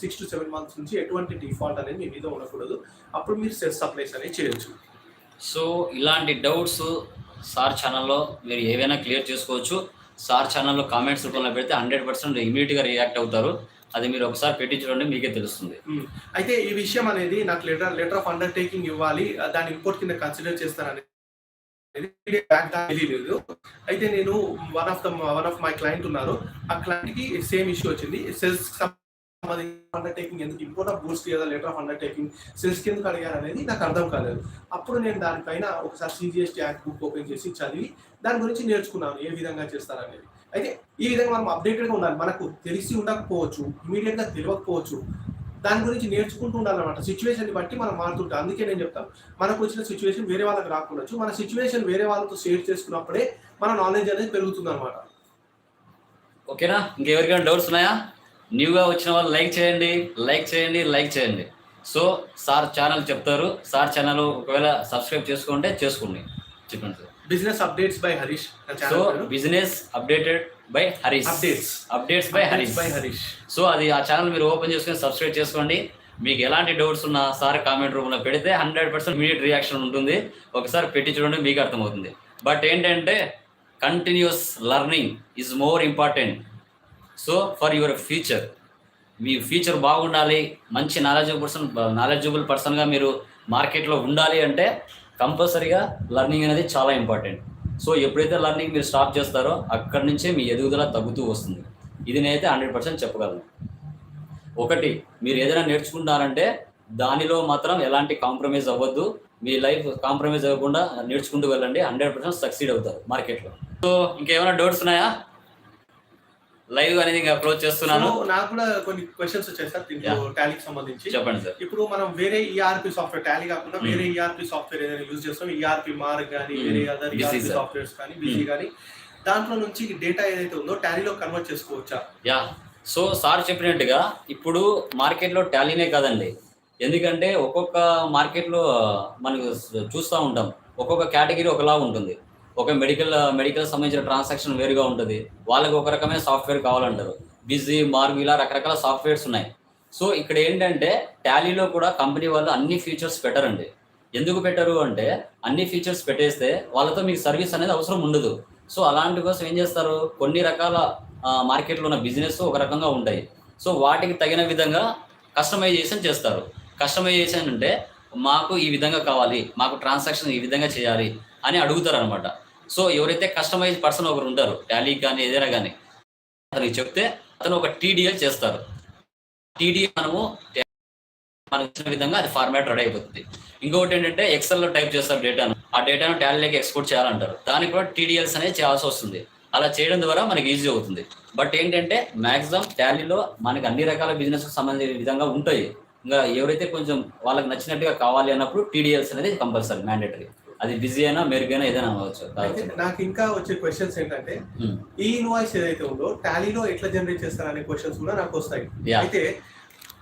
Speaker 2: six to seven months నుంచి ఎటువంటి డిఫాల్ట్ అనేది మీ మీద ఉండకూడదు. అప్పుడు మీరు సెల్ఫ్ సప్లైస్ అనేది చేయొచ్చు.
Speaker 1: సో ఇలాంటి డౌట్స్ సార్ ఛానల్లో మీరు ఏవైనా క్లియర్ చేసుకోవచ్చు. సార్ ఛానల్లో కామెంట్స్ రూపంలో పెడితే హండ్రెడ్ పర్సెంట్ ఇమీడియట్గా రియాక్ట్ అవుతారు. అది మీరు ఒకసారి పెట్టి చూడండి మీకే తెలుస్తుంది.
Speaker 2: అయితే ఈ విషయం అనేది నాకు లెటర్ లెటర్ ఆఫ్ అండర్టేకింగ్ ఇవ్వాలి దాని దాన్ని ఇంపోర్ట్ కింద కన్సిడర్ చేస్తారని తెలియలేదు అయితే నేను one of the one of my client ఉన్నారు. ఆ క్లయింట్కి సేమ్ ఇష్యూ వచ్చింది. సెల్స్ అండర్టేకింగ్ ఎందుకు ఇంపోర్ట్ ఆఫ్ గూడ్స్ లేదా లెటర్ ఆఫ్ అండర్టేకింగ్ సెల్స్కి ఎందుకు అడిగారు అనేది నాకు అర్థం కాలేదు. అప్పుడు నేను దానిపైన ఒకసారి సిజిఎస్టీ యాక్ట్ బుక్ ఓపెన్ చేసి చదివి దాని గురించి నేర్చుకున్నాను ఏ విధంగా చేస్తారనేది. అయితే ఈ విధంగా మనం అప్డేటెడ్గా ఉండాలి. మనకు తెలిసి ఉండకపోవచ్చు ఇమీడియట్గా తెలియకపోవచ్చు. దాని గురించి నేర్చుకుంటూ ఉండాలన్నమాట. సిచ్యువేషన్ బట్టి మనం మారుతుంటాం. అందుకే నేను చెప్తాను. మనకు వచ్చిన సిచ్యువేషన్ వేరే వాళ్ళకి రాకుండొచ్చు. మన సిచ్యువేషన్ వేరే వాళ్ళతో షేర్ చేసుకున్నప్పుడే మన నాలెడ్జ్ అనేది పెరుగుతుంది అనమాట
Speaker 1: ఓకేనా ఇంకెవరికైనా డౌట్స్ ఉన్నాయా? న్యూగా వచ్చిన వాళ్ళు లైక్ చేయండి. లైక్ చేయండి. లైక్ చేయండి. సో సార్ ఛానల్ చెప్తారు. సార్ ఛానల్ ఒకవేళ సబ్స్క్రైబ్ చేసుకుంటే చేసుకోండి. చెప్పండి sir
Speaker 2: business updates by Harish
Speaker 1: so business updated by Harish.
Speaker 2: Updates.
Speaker 1: Updates by Harish.
Speaker 2: By Harish.
Speaker 1: So అది ఆ ఛానల్ మీరు ఓపెన్ చేసుకొని సబ్స్క్రైబ్ చేసుకోండి. మీకు ఎలాంటి డౌట్స్ ఉన్నా సార్ కామెంట్ రూమ్లో పెడితే హండ్రెడ్ పర్సెంట్ ఇమీడియట్ రియాక్షన్ ఉంటుంది. ఒకసారి పెట్టి చూడండి మీకు అర్థమవుతుంది. బట్ ఏంటంటే continuous learning is more important so for your future me future బాగుండాలి. మంచి నాలెడ్జబుల్ పర్సన్ నాలెడ్జబుల్ పర్సన్గా మీరు మార్కెట్లో ఉండాలి అంటే కంపల్సరీగా లర్నింగ్ అనేది చాలా ఇంపార్టెంట్. సో ఎప్పుడైతే లర్నింగ్ మీరు స్టాప్ చేస్తారో అక్కడి నుంచే మీ ఎదుగుదల తగ్గుతూ వస్తుంది. ఇది నేనైతే హండ్రెడ్ పర్సెంట్ చెప్పగలను. ఒకటి మీరు ఏదైనా నేర్చుకుంటారంటే దానిలో మాత్రం ఎలాంటి కాంప్రమైజ్ అవ్వద్దు. మీ లైఫ్ కాంప్రమైజ్ అవ్వకుండా నేర్చుకుంటూ వెళ్ళండి. హండ్రెడ్ పర్సెంట్ సక్సీడ్ అవుతారు మార్కెట్లో. సో ఇంకేమైనా డౌట్స్ ఉన్నాయా? లైవ్ అనేది ఇంకా అప్లోడ్ చేస్తున్నాను.
Speaker 2: నాకు కూడా కొన్ని క్వశ్చన్స్ వచ్చాయి సార్ దీంట్లో టాలీకి సంబంధించి.
Speaker 1: చెప్పండి సార్.
Speaker 2: ఇప్పుడు మనం వేరే E ఈఆర్పి సాఫ్ట్వేర్ టాలీ కాకుండా
Speaker 1: Hmm.
Speaker 2: వేరే ఈఆర్పి సాఫ్ట్వేర్ ఏదైనా యూజ్ చేస్తాం ఈఆర్పి మార్క్ కానీ. వేరే అదర్ ఈఆర్పి. సాఫ్ట్వేర్స్ కానీ బిజీ కానీ దాంట్లో నుంచి డేటా ఏదైతే ఉందో టాలీలో కన్వర్ట్ చేసుకోవచ్చా?
Speaker 1: యా సో సార్ చెప్పినట్టుగా ఇప్పుడు మార్కెట్లో టాలీనే కాదండి. ఎందుకంటే ఒక్కొక్క మార్కెట్లో మనకు చూస్తూ ఉంటాం. ఒక్కొక్క కేటగిరీ ఒకలా ఉంటుంది. ఒక మెడికల్ మెడికల్ సంబంధించిన ట్రాన్సాక్షన్ వేరుగా ఉంటుంది. వాళ్ళకి ఒక రకమైన సాఫ్ట్వేర్ కావాలంటారు. బిజీ మార్గ్ ఇలా రకరకాల సాఫ్ట్వేర్స్ ఉన్నాయి. సో ఇక్కడ ఏంటంటే టాలీలో కూడా కంపెనీ వాళ్ళు అన్ని ఫీచర్స్ పెట్టరండి. ఎందుకు పెట్టరు అంటే అన్ని ఫీచర్స్ పెట్టేస్తే వాళ్ళతో మీకు సర్వీస్ అనేది అవసరం ఉండదు. సో అలాంటి కోసం ఏం చేస్తారు? కొన్ని రకాల మార్కెట్లో ఉన్న బిజినెస్ ఒక రకంగా ఉంటాయి. సో వాటికి తగిన విధంగా కస్టమైజేషన్ చేస్తారు. కస్టమైజేషన్ అంటే మాకు ఈ విధంగా కావాలి. మాకు ట్రాన్సాక్షన్ ఈ విధంగా చేయాలి. అని అడుగుతారు అనమాట సో ఎవరైతే కస్టమైజ్ పర్సన్ ఒకరు ఉంటారు టాలీ కానీ ఏదైనా కానీ అతనికి చెప్తే అతను ఒక టీడీఎల్ చేస్తారు. టీడీఎల్ మనము మనకు ఇచ్చిన విధంగా అది ఫార్మాట్ రెడీ అయిపోతుంది. ఇంకొకటి ఏంటంటే ఎక్సెల్లో టైప్ చేస్తారు డేటాను ఆ డేటాను టాలీలోకి ఎక్స్పోర్ట్ చేయాలంటారు. దానికి కూడా టీడీఎల్స్ అనేది చేయాల్సి వస్తుంది. అలా చేయడం ద్వారా మనకి ఈజీ అవుతుంది. బట్ ఏంటంటే మ్యాక్సిమం టాలీలో మనకి అన్ని రకాల బిజినెస్ సంబంధించిన విధంగా ఉంటాయి. ఇంకా ఎవరైతే కొంచెం వాళ్ళకి నచ్చినట్టుగా కావాలి అన్నప్పుడు టీడీఎల్స్ అనేది కంపల్సరీ మ్యాండేటరీ అది బిజీ అయినా మెరుగైనా ఏదైనా అవ్వచ్చు.
Speaker 2: నాకు ఇంకా వచ్చే క్వశ్చన్స్ ఏంటంటే
Speaker 1: ఉమ్,
Speaker 2: ఈ ఇన్వాయిస్ ఏదైతే ఉందో టాలీలో ఎట్లా జనరేట్ చేస్తారనే క్వశ్చన్స్ కూడా నాకు వస్తాయి. అయితే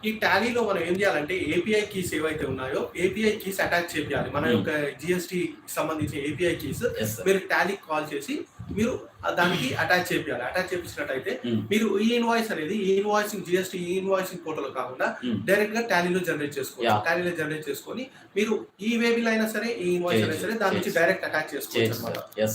Speaker 2: ఈ టాలీలో మనం ఏం చేయాలంటే ఏపీఐ కీస్ ఏవైతే ఉన్నాయో ఏపీఐ కీస్ అటాచ్ చేయాలి. మన
Speaker 1: Hmm.
Speaker 2: యొక్క జిఎస్టి సంబంధించిన ఏపీఐ కీస్. మీరు టాలీ కాల్ చేసి మీరు దానికి అటాచ్ చేయాలి అటాచ్ చేపించినట్టయితే
Speaker 1: ఉమ్,
Speaker 2: మీరు ఈ ఇన్వాయిస్ అనేది e invoicing GST e invoicing portal కాకుండా డైరెక్ట్గా టాలీలో జనరేట్ చేసుకోవచ్చు. టాలీలో జనరేట్ చేసుకొని మీరు ఈ వేబిల్ అయినా సరే ఈ ఇన్వాయిస్ అయినా సరే దాని నుంచి. డైరెక్ట్ అటాచ్ చేసుకోవచ్చు అనమాట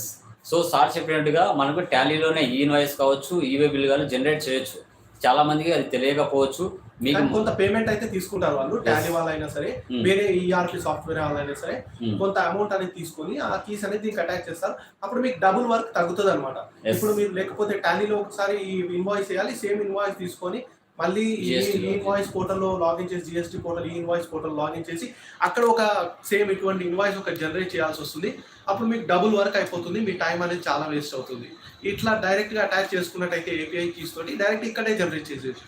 Speaker 1: సో సార్ చెప్పినట్టుగా మనకు టాలీలోనే ఈ ఇన్వాయిస్ కావచ్చు ఈవే బిల్ కానీ జనరేట్ చేయొచ్చు. చాలా మందికి అది తెలియకపోవచ్చు. మీకు
Speaker 2: కొంత పేమెంట్ అయితే తీసుకుంటారు వాళ్ళు టాలీ. వాళ్ళైనా సరే
Speaker 1: Hmm.
Speaker 2: వేరే ఈఆర్పి సాఫ్ట్వేర్ వాళ్ళైనా సరే
Speaker 1: ఉమ్,
Speaker 2: కొంత అమౌంట్ అనేది తీసుకొని ఆ కీస్ అనేది దీనికి అటాచ్ చేస్తారు అప్పుడు మీకు డబుల్ వర్క్ తగ్గుతుంది అనమాట. ఇప్పుడు మీరు లేకపోతే టాలీలో ఒకసారి ఈ ఇన్వాయిస్ చేయాలి సేమ్ ఇన్వాయిస్ తీసుకొని మళ్ళీ ఈ
Speaker 1: లో.
Speaker 2: ఇన్వాయిస్ పోర్టల్లో లాగిన్ చేసి GST portal e invoice portal login చేసి అక్కడ ఒక సేమ్ ఇటువంటి ఇన్వాయిస్ ఒక జనరేట్ చేయాల్సి వస్తుంది అప్పుడు మీకు డబుల్ వర్క్ అయిపోతుంది మీ టైం అనేది చాలా వేస్ట్ అవుతుంది ఇట్లా డైరెక్ట్గా అటాచ్ చేసుకున్నట్టయితే ఏపీఐ కీస్ తోటి డైరెక్ట్ ఇక్కడే జనరేట్ చేసేసి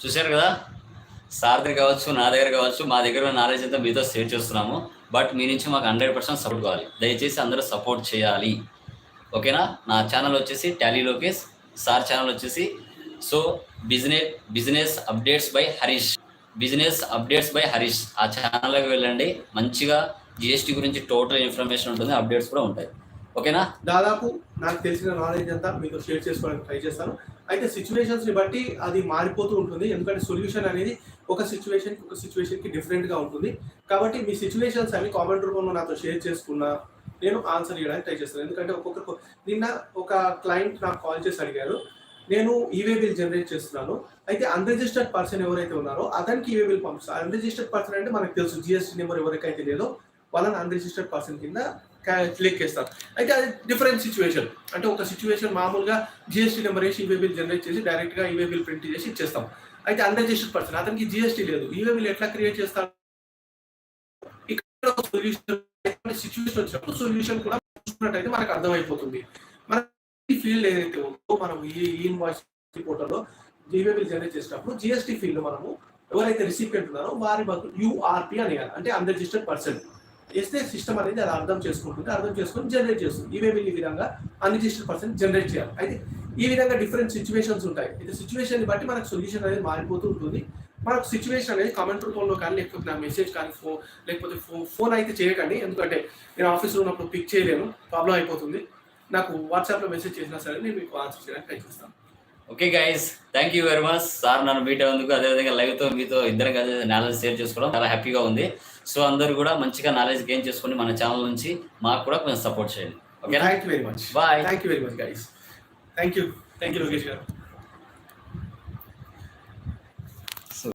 Speaker 1: చూశారు కదా? సార్ దగ్గర కావచ్చు నా దగ్గర కావచ్చు మా దగ్గర నాలెడ్జ్ అంతా మీతో షేర్ చేస్తున్నాము. బట్ మీ నుంచి మాకు హండ్రెడ్ పర్సెంట్ సపోర్ట్ కావాలి. దయచేసి అందరూ సపోర్ట్ చేయాలి. ఓకేనా నా? ఛానల్ వచ్చేసి టాలీ లోకేష్ సార్ ఛానల్ వచ్చేసి so business business updates by Harish. Business updates by Harish. ఆ ఛానల్కి వెళ్ళండి. మంచిగా జిఎస్టీ గురించి టోటల్ ఇన్ఫర్మేషన్ ఉంటుంది. అప్డేట్స్ కూడా ఉంటాయి. ఓకేనా
Speaker 2: దాదాపు నాకు తెలిసిన నాలెడ్జ్ అంతా మీతో షేర్ చేసుకోవడానికి ట్రై చేస్తాను. అయితే సిచ్యువేషన్స్ని బట్టి అది మారిపోతూ ఉంటుంది. ఎందుకంటే సొల్యూషన్ అనేది ఒక సిచ్యువేషన్ ఒక సిచ్యువేషన్కి డిఫరెంట్గా ఉంటుంది. కాబట్టి మీ సిచ్యువేషన్స్ అన్ని కామెంట్ రూపంలో నాతో షేర్ చేసుకున్నా నేను ఆన్సర్ చేయడానికి ట్రై చేస్తాను. ఎందుకంటే ఒక్కొక్కరు నిన్న ఒక క్లయింట్ నాకు కాల్ చేసి అడిగారు. నేను ఈవే బిల్ జనరేట్ చేస్తున్నాను. అయితే అన్రిజిస్టర్డ్ పర్సన్ ఎవరైతే ఉన్నారో అతనికి ఈవే బిల్ పంపిస్తాను అన్రిజిస్టర్డ్ పర్సన్ అంటే మనకు తెలుసు జిఎస్టీ నెంబర్ ఎవరికైతే లేదో వాళ్ళని అన్రిజిస్టర్డ్ పర్సన్ కింద క్లిక్ చేస్తారు అయితే అది డిఫరెంట్ సిచ్యువేషన్ అంటే ఒక సిచ్యువేషన్ మామూలుగా జిఎస్టీ నెంబర్ వేసి ఈవే బిల్ జనరేట్ చేసి డైరెక్ట్గా ఈవే బిల్ ప్రింట్ చేసి ఇచ్చేస్తాం. అయితే అన్రిజిస్టర్డ్ పర్సన్ అతనికి జిఎస్టీ లేదు. ఈవే బిల్ ఎట్లా క్రియేట్ చేస్తారు? ఇక్కడ సొల్యూషన్ సిచ్యువేషన్ వచ్చినప్పుడు సొల్యూషన్ కూడా చూసుకున్నట్టయితే మనకు అర్థమైపోతుంది. మన ఫీల్డ్ ఏదైతే ఉందో మనం ఈ ఇన్వాయిస్ పోర్టల్లో ఈవే బిల్ జనరేట్ చేసినప్పుడు జిఎస్టీ ఫీల్డ్ మనము ఎవరైతే రిసిపియంట్ ఉన్నారో వారి యూఆర్పి అని అంటే అన్రిజిస్టర్డ్ పర్సన్ వేస్తే సిస్టమ్ అనేది అది అర్థం చేసుకుంటుంది అర్థం చేసుకొని జనరేట్ చేస్తుంది. ఈవే ఈ విధంగా అన్రిజిస్టర్డ్ పర్సన్ జనరేట్ చేయాలి. అయితే ఈ విధంగా డిఫరెంట్ సిచ్యువేషన్స్ ఉంటాయి. అయితే సిచ్యువేషన్ బట్టి మనకు సొల్యూషన్ అనేది మారిపోతూ ఉంటుంది. మనకు సిచ్యువేషన్ అనేది కామెంట్ రూపంలో కానీ లేకపోతే నా మెసేజ్ కానీ ఫోన్ లేకపోతే ఫోన్ ఫోన్ అయితే చేయకండి. ఎందుకంటే నేను ఆఫీస్లో ఉన్నప్పుడు పిక్ చేయలేను. ప్రాబ్లం అయిపోతుంది. నాకు వాట్సాప్లో మెసేజ్ చేసినా సరే నేను మీకు ఆన్సర్ చేయడానికి ప్రయత్నిస్తాను. చేస్తాను
Speaker 1: okay guys thank you very much sir నన్ను మీట్ అయ్యేందుకు అదేవిధంగా లైవ్తో మీతో ఇద్దరం కలిసి నాలెడ్జ్ షేర్ చేసుకోవడం చాలా హ్యాపీగా ఉంది. సో అందరూ కూడా మంచిగా నాలెడ్జ్ గెయిన్ చేసుకొని మన ఛానల్ నుంచి మాకు కూడా కొంచెం సపోర్ట్ చేయండి. ఓకేనా
Speaker 2: thank you very much
Speaker 1: Bye.
Speaker 2: Thank you very much guys thank you thank you Lokesh garu.